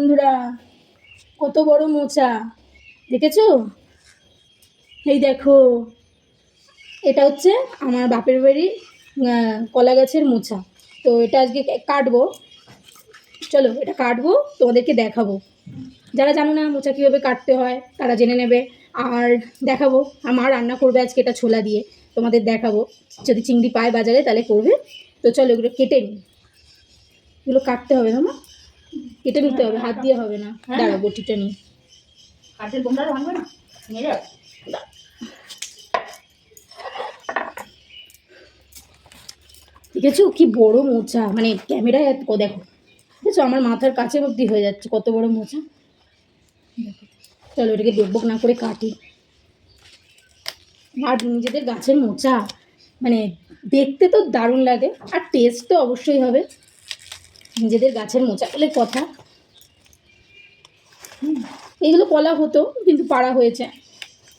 বন্ধুরা, কত বড় মোচা। দেখেছ? এই দেখো, এটা হচ্ছে আমার বাপের বাড়ি কলা গাছের মোচা। তো এটা আজকে কাটবো। চলো, এটা কাটবো, তোমাদেরকে দেখাবো। যারা জানো না মোচা কীভাবে কাটতে হয়, তারা জেনে নেবে। আর দেখাবো আমার রান্না করবে আজকে এটা ছোলা দিয়ে। তোমাদের দেখাবো। যদি চিংড়ি পায় বাজারে, তাহলে করবে। তো চলো এগুলো কেটে নিই। এগুলো কাটতে হবে না কেটে নিতে হবে হাত দিয়ে হবে না। হ্যাঁ। দাঁড়া বটিটা নিই হাতের বোমটা ভাঙবে না? নিয়ে যাও। দেখেছ কি বড় মোচা? মানে ক্যামেরায় এত দেখো। দেখেছ আমার মাথার কাছে অব্দি হয়ে যাচ্ছে কত বড় মোচা। চলো এটাকে ডেকবক না করে কাটি। আর নিজেদের গাছের মোচা মানে দেখতে তো দারুণ লাগে আর টেস্ট তো অবশ্যই হবে। নিজেদের গাছের মোচা বলে কথা। হুম, এইগুলো কলা হতো কিন্তু পাড়া হয়েছে।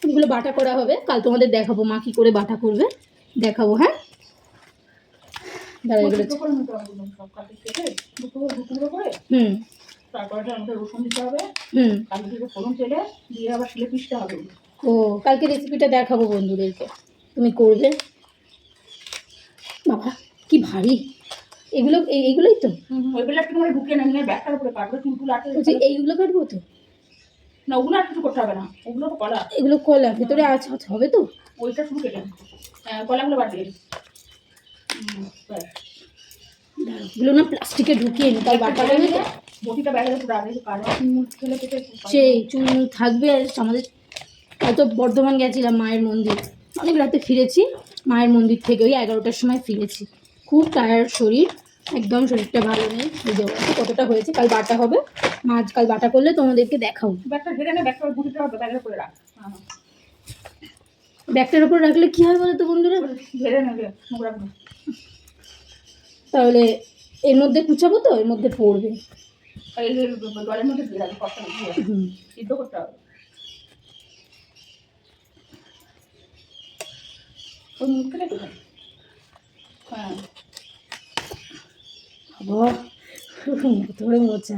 এগুলো বাটা করা হবে। কাল তোমাদের দেখাবো মা কী করে বাটা করবে। দেখাবো হ্যাঁ? দাঁড়া এগুলো হুম। তারপরে এটার রসুন দিতে হবে। হুম। কালি থেকে ফোড়ন তেলে দিয়ে আবার শিলে পিষতে হবে। ও কালকে রেসিপিটা দেখাবো বন্ধুদেরকে। তুমি করবে। বাবা কি ভারী। এগুলো এই- এইগুলোই তো। ওইগুলো একটু মানে ঢুকিয়ে না নিয়ে ব্যাগটার উপরে কাটবে চুলটুল আটে এইগুলো কাটবো তো? না ওগুলো আর কিছু করতে হবে না ওগুলো তো কলা। এগুলো কলা ভেতরে হবে তো? ওইটা শুরু কেটে হ্যাঁ কলাগুলো বাদ দিয়ে। এগুলো না প্লাস্টিকে ঢুকিয়ে নি তাই বাটা হবে তো বটিটা ব্যাগের উপরে রাখবে কারণ মুখ খেলে কেটে সেই থাকবে আর আমাদের হয়তো বর্ধমান গেছিলাম মায়ের মন্দির। অনেক রাতে ফিরেছি মায়ের মন্দির থেকে ওই এগারোটার সময় ফিরেছি। খুব টায়ার্ড শরীর একদম শরীরটা ভালো নেই যে বলছি কতটা হয়েছে কাল বাটা হবে। মাছ কাল বাটা করলে তোমাদেরকে দেখাও। রাখ হ্যাঁ ব্যাগটার উপর রাখলে কী হয় বলো তো বন্ধুরা তাহলে এর মধ্যে কুচাবো তো এর মধ্যে পড়বে। হুম সিদ্ধ করতে হবে ওই মুখ থেকে দেবে হ্যাঁ বাবা ধরে মোচা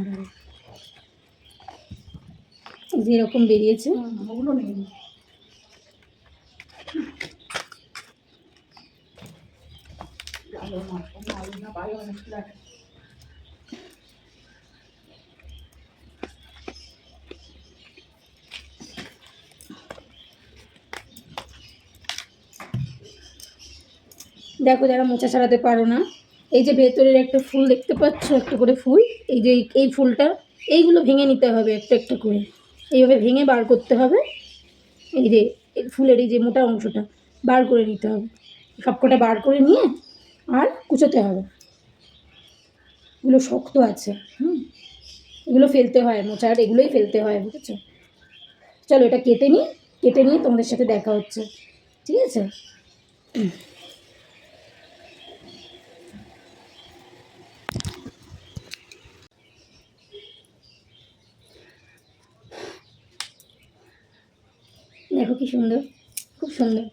এই যে এরকম বেরিয়েছে। ওগুলো নেই ভালো না পায়ে অনেক দেখো যারা মোচা ছাড়াতে পারো না, এই যে ভেতরের একটা ফুল দেখতে পাচ্ছ, একটা করে ফুল, এই যে এই- ফুলটা, এইগুলো ভেঙে নিতে হবে একটা একটা করে। এইভাবে ভেঙে বার করতে হবে। এই যে ফুলের এই যে মোটা অংশটা বার করে নিতে হবে। সবকটা বার করে নিয়ে আর কুচোতে হবে। এগুলো শক্ত আছে, হুম? এগুলো ফেলতে হয় মোচার এগুলোই ফেলতে হয়, বুঝেছ? চলো এটা কেটে নিই, কেটে নিয়ে তোমাদের সাথে দেখা হচ্ছে। ঠিক আছে? দেখো কি সুন্দর, খুব সুন্দর।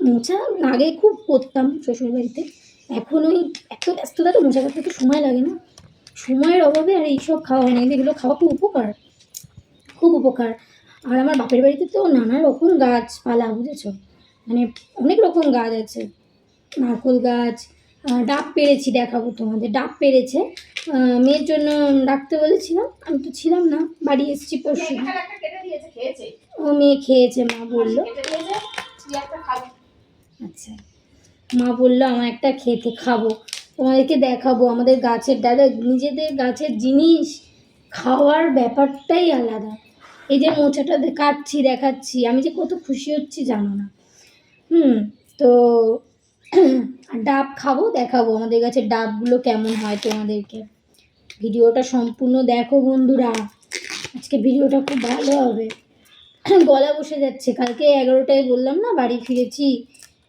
মোচা আগে খুব করতাম শ্বশুরবাড়িতে, এখন ওই এত ব্যস্ততা তো মোচা করতে তো সময় লাগে না। সময়ের অভাবে আর এইসব খাওয়া হয় না, কিন্তু এগুলো খাওয়া খুব উপকার খুব উপকার। আর আমার বাপের বাড়িতে তো নানা রকম গাছপালা, বুঝেছ? মানে অনেক রকম গাছ আছে। নারকোল গাছ ডাব পেরেছি দেখাবো তোমাদের, ডাব পেরেছে। মেয়ের জন্য ডাকতে বলেছিলাম, আমি তো ছিলাম না, বাড়ি এসেছি পরশু ও মেয়ে খেয়েছে মা বলল। আচ্ছা। মা বলল আমার একটা খেতে খাব। তোমাদেরকে দেখাবো। আমাদের গাছের ডালে নিজেদের গাছের জিনিস খাওয়ার ব্যাপারটাই আলাদা। এই যে মোচাটা কাটছি দেখাচ্ছি। আমি যে কত খুশি হচ্ছি জানো না। হুম তো ডাব খাব দেখাবো আমাদের গাছের ডাবগুলো কেমন হয় তোমাদেরকে। ভিডিওটা সম্পূর্ণ দেখো বন্ধুরা। আজকে ভিডিওটা খুব ভালো হবে। গলা বসে যাচ্ছে। কালকে এগারোটায় বললাম না, বাড়ি ফিরেছি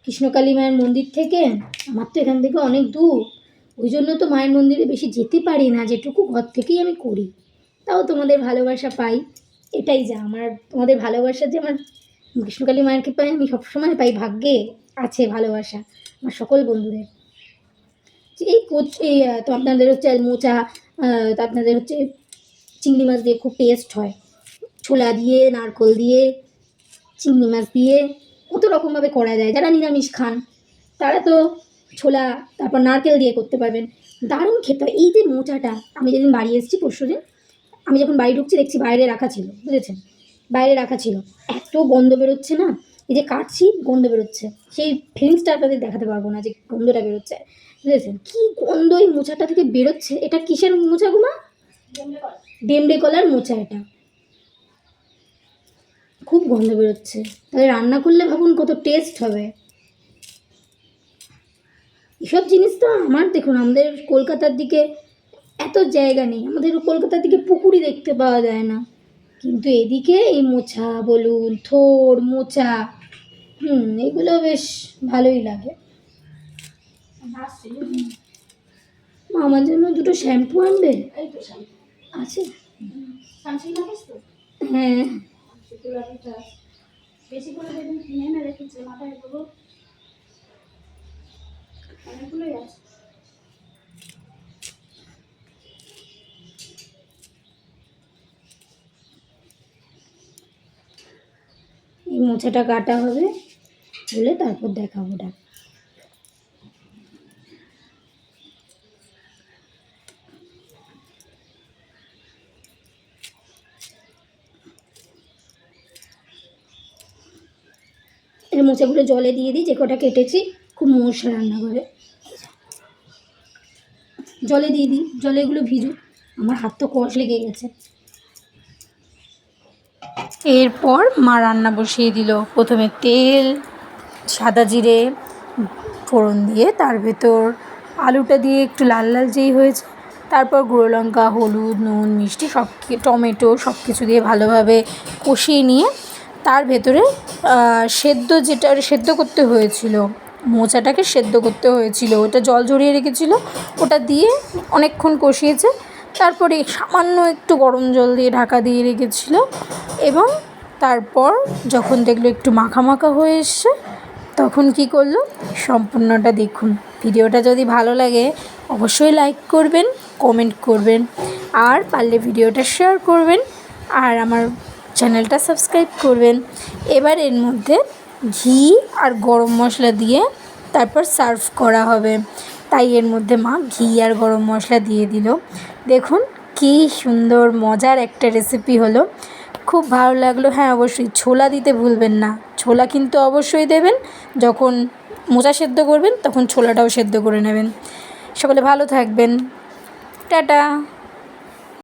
কৃষ্ণকালী মায়ের মন্দির থেকে। আমার তো এখান থেকে অনেক দূর। ওই জন্য তো মায়ের মন্দিরে বেশি যেতে পারি না, যেটুকু ঘর থেকেই আমি করি। তাও তোমাদের ভালোবাসা পাই। এটাই যা, আমার তোমাদের ভালোবাসা যে আমার কৃষ্ণকালী মায়েরকে পাই আমি সবসময় পাই, ভাগ্যে আছে ভালোবাসা আমার সকল বন্ধুদের। এই এই তো আপনাদের হচ্ছে মোচা আপনাদের হচ্ছে চিংড়ি মাছ দিয়ে খুব টেস্ট হয়। ছোলা দিয়ে নারকোল দিয়ে চিংড়ি মাছ দিয়ে কত রকমভাবে করা যায় যারা নিরামিষ খান তারা তো ছোলা তারপর নারকেল দিয়ে করতে পারবেন। দারুণ খেতে হয়। এই যে মোচাটা আমি যেদিন বাড়ি এসেছি পরশু দিন আমি যখন বাড়ি ঢুকছি দেখছি বাইরে রাখা ছিল বুঝেছেন? বাইরে রাখা ছিল। এত গন্ধ বেরোচ্ছে না? এই যে কাটছি গন্ধ বেরোচ্ছে। সেই ফিলিংসটা আপনাদের দেখাতে পারব না যে গন্ধটা বেরোচ্ছে। বুঝেছেন? কী গন্ধ এই মোচাটা থেকে বেরোচ্ছে? এটা কিসের মোচা গুমা ডেমড়ে কলার মোচা এটা। খুব গন্ধ বেরোচ্ছে। তাহলে রান্না করলে ভাবুন কত টেস্ট হবে। এসব জিনিস তো আমার দেখুন আমাদের কলকাতার দিকে এত জায়গা নেই। আমাদের কলকাতার দিকে পুকুরই দেখতে পাওয়া যায় না। কিন্তু এদিকে এই মোচা বলুন থোর মোচা হুম এগুলো বেশ ভালোই লাগে। আমার জন্য দুটো শ্যাম্পু আনবে? আছে? সানস্ক্রিন তো হ্যাঁ বেশি করে দেবেন কিনে এনে রেখেছে, মাথায় দেবো অনেকগুলোই আছে। এই মোচাটা কাটা হবে বলে তারপর দেখাবো এই মোচাগুলো জলে দিয়ে দিই, যে কটা কেটেছি, খুব মশলা রান্না করে। জলে দিয়ে দিই, জলে এগুলো ভিজুক। আমার হাত তো কষ লেগে গেছে। এরপর মা রান্না বসিয়ে দিল। প্রথমে তেল, সাদা জিরে, ফোড়ন দিয়ে তার ভেতর আলুটা দিয়ে একটু লাল লাল যেই হয়েছে, তারপর গুঁড়ো লঙ্কা, হলুদ, নুন, মিষ্টি, সব টমেটো সব কিছু দিয়ে ভালোভাবে কষিয়ে নিয়ে তার ভেতরে সেদ্ধ যেটা, সেদ্ধ করতে হয়েছিল, মোচাটাকে সেদ্ধ করতে হয়েছিল। ওটা জল ঝরিয়ে রেখেছিল, ওটা দিয়ে অনেকক্ষণ কষিয়েছে। তারপরে সামান্য একটু গরম জল দিয়ে ঢাকা দিয়ে রেখেছিল এবং তারপর যখন দেখল একটু মাখা মাখা হয়ে এসছে, তখন কি করল? সম্পূর্ণটা দেখুন। ভিডিওটা যদি ভালো লাগে, অবশ্যই লাইক করবেন, কমেন্ট করবেন, আর পারলে ভিডিওটা শেয়ার করবেন। আর আমার চ্যানেলটা সাবস্ক্রাইব করবেন। এবার এর মধ্যে ঘি আর গরম মশলা দিয়ে তারপর সার্ভ করা হবে। তাই এর মধ্যে মা ঘি আর গরম মশলা দিয়ে দিল। দেখুন, কী সুন্দর, মজার একটা রেসিপি হলো। খুব ভালো লাগল। হ্যাঁ অবশ্যই ছোলা দিতে ভুলবেন না। ছোলা কিন্তু অবশ্যই দেবেন। যখন মোচা সেদ্ধ করবেন, তখন ছোলাটাও সেদ্ধ করে নেবেন। সকলে ভালো থাকবেন। টাটা।